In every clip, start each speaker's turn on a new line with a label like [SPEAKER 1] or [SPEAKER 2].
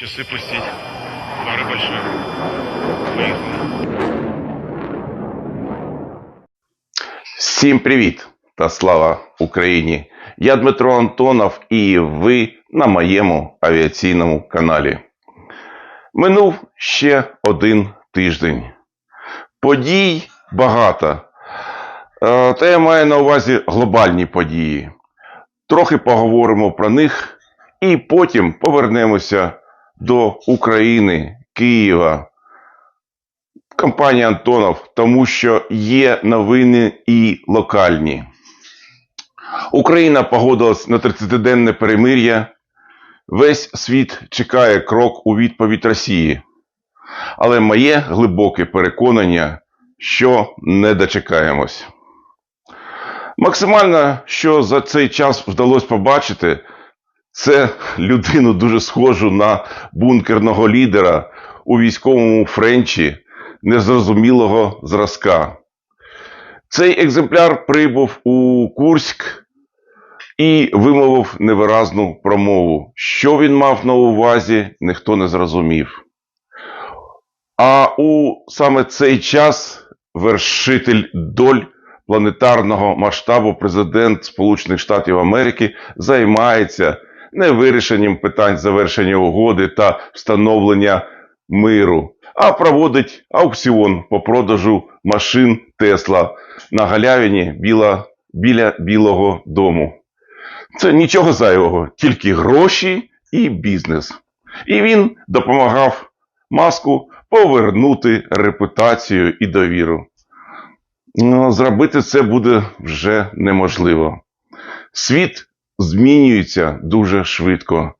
[SPEAKER 1] Часы пустить. Пара большая.
[SPEAKER 2] Всім привіт та слава Україні! Я Дмитро Антонов і ви на моєму авіаційному каналі. Минув ще один тиждень. Подій багато. Е, Та я маю на увазі глобальні події. Трохи поговоримо про них і потім повернемося до України, Києва, компанії Антонов, тому що є новини і локальні. Україна погодилась на 30-денне перемир'я. Весь світ чекає крок у відповідь Росії. Але моє глибоке переконання, що не дочекаємось. Максимально, що за цей час вдалося побачити, це людину дуже схожу на бункерного лідера у військовому френчі незрозумілого зразка. Цей екземпляр прибув у Курськ і вимовив невиразну промову. Що він мав на увазі, ніхто не зрозумів. А у саме цей час вершитель доль планетарного масштабу президент Сполучених Штатів Америки займається не вирішенням питань завершення угоди та встановлення миру, а проводить аукціон по продажу машин Тесла на галявині біла, біля Білого дому. Це нічого зайвого, тільки гроші і бізнес. І він допомагав маску повернути репутацію і довіру. Ну, зробити це буде вже неможливо. Світ змінюється дуже швидко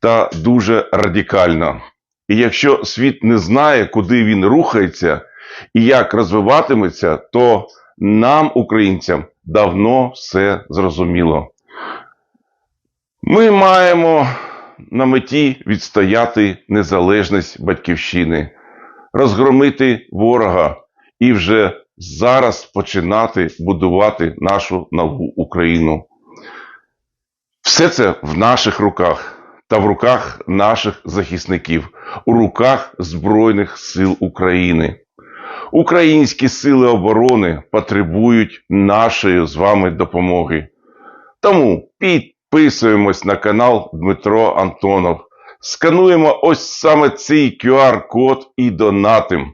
[SPEAKER 2] та дуже радикально. І якщо світ не знає, куди він рухається і як розвиватиметься, то нам, українцям, давно все зрозуміло. Ми маємо на меті відстояти незалежність батьківщини, розгромити ворога і вже зараз починати будувати нашу нову Україну. Все це в наших руках та в руках наших захисників, у руках Збройних сил України. Українські сили оборони потребують нашої з вами допомоги. Тому підписуємось на канал Дмитро Антонов, скануємо ось саме цей QR-код і донатим,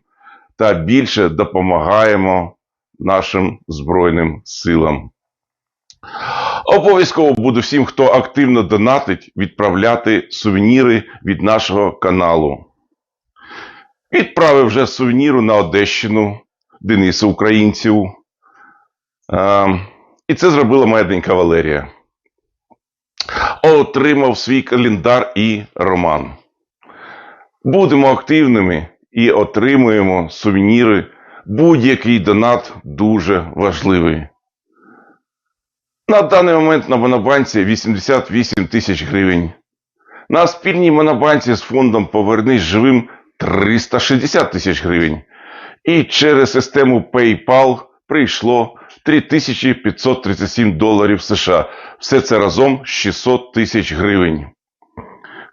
[SPEAKER 2] та більше допомагаємо нашим Збройним силам. Обов'язково буду всім, хто активно донатить, відправляти сувеніри від нашого каналу. Відправив вже сувеніру на Одещину Дениса Українців. Е, і це зробила моя донька Валерія. Отримав свій календар і роман. Будемо активними і отримуємо сувеніри. Будь-який донат дуже важливий. На даний момент на монобанці 88 тисяч гривень. На спільній монобанці з фондом Повернись живим 360 тисяч гривень. І через систему PayPal прийшло 3537 доларів США. Все це разом 600 тисяч гривень.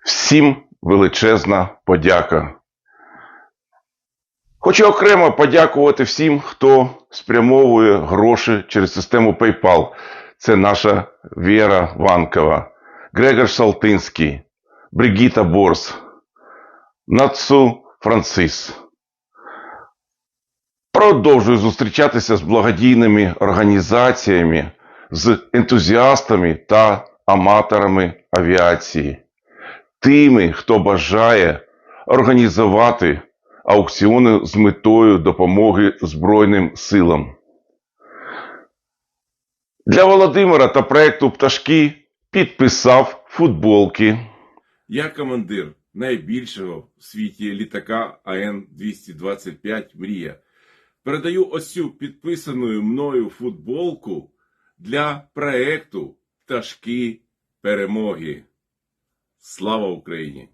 [SPEAKER 2] Всім величезна подяка. Хочу окремо подякувати всім, хто спрямовує гроші через систему PayPal. Це наша Віра Ванкова, Грегор Шалтинський, Бригіта Борс, Нацу Францис. Продовжую зустрічатися з благодійними організаціями, з ентузіастами та аматорами авіації, тими, хто бажає організувати аукціони з метою допомоги Збройним силам. Для Володимира та проекту Пташки підписав футболки.
[SPEAKER 3] Я командир найбільшого в світі літака АН-225 Мрія. Передаю ось цю підписану мною футболку для проекту Пташки перемоги. Слава Україні!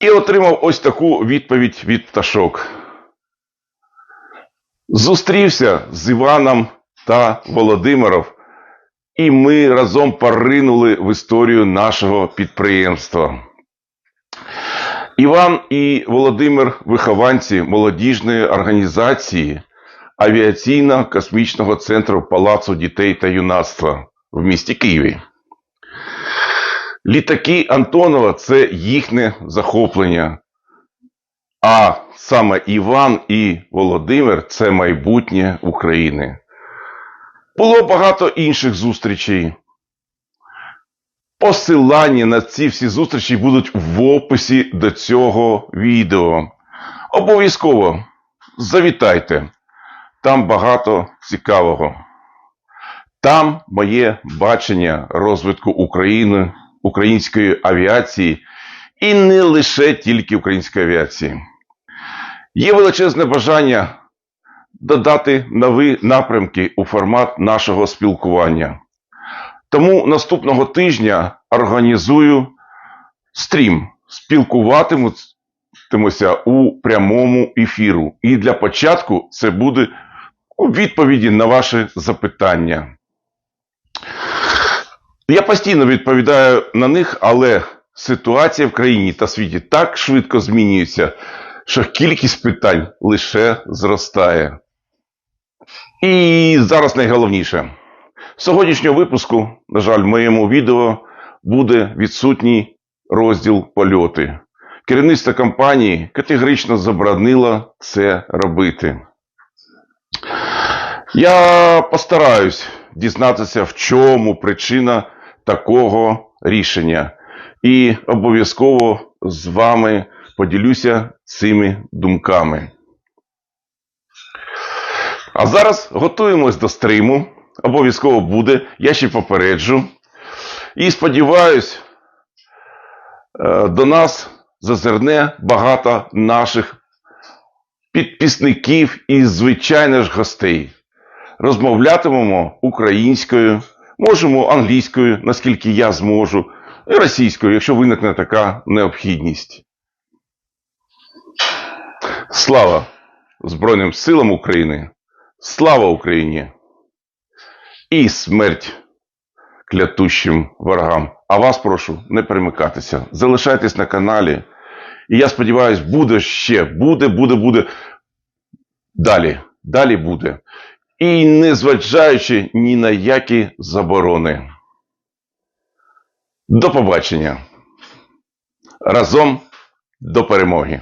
[SPEAKER 2] І отримав ось таку відповідь від пташок. Зустрівся з Іваном та Володимиром і ми разом поринули в історію нашого підприємства. Іван і Володимир вихованці молодіжної організації авіаційно-космічного центру Палацу дітей та юнацтва в місті Києві. Літаки Антонова це їхнє захоплення. А саме Іван і Володимир це майбутнє України. Було багато інших зустрічей. Посилання на ці всі зустрічі будуть в описі до цього відео. Обов'язково завітайте. Там багато цікавого. Там моє бачення розвитку України, української авіації і не лише тільки української авіації. Є величезне бажання додати нові напрямки у формат нашого спілкування. Тому наступного тижня організую стрім. Спілкуватимуся у прямому ефіру. І для початку це буде у відповіді на ваші запитання. Я постійно відповідаю на них, але ситуація в країні та світі так швидко змінюється, що кількість питань лише зростає. І зараз найголовніше. З сьогоднішнього випуску, на жаль, в моєму відео буде відсутній розділ польоти. Керівництво компанії категорично заборонило це робити. Я постараюсь дізнатися, в чому причина такого рішення. І обов'язково з вами поділюся цими думками. А зараз готуємось до стриму. Обов'язково буде, я ще попереджу. І сподіваюсь, е, до нас зазирне багато наших підписників і, звичайно ж, гостей. Розмовлятимемо українською, можемо англійською, наскільки я зможу, і російською, якщо виникне така необхідність. Слава Збройним силам України! Слава Україні! І смерть клятущим ворогам. А вас прошу не перемикатися. Залишайтесь на каналі. І я сподіваюся, буде ще, буде, буде, буде. Далі, далі буде. І не зважаючи ні на які заборони. До побачення. Разом до перемоги.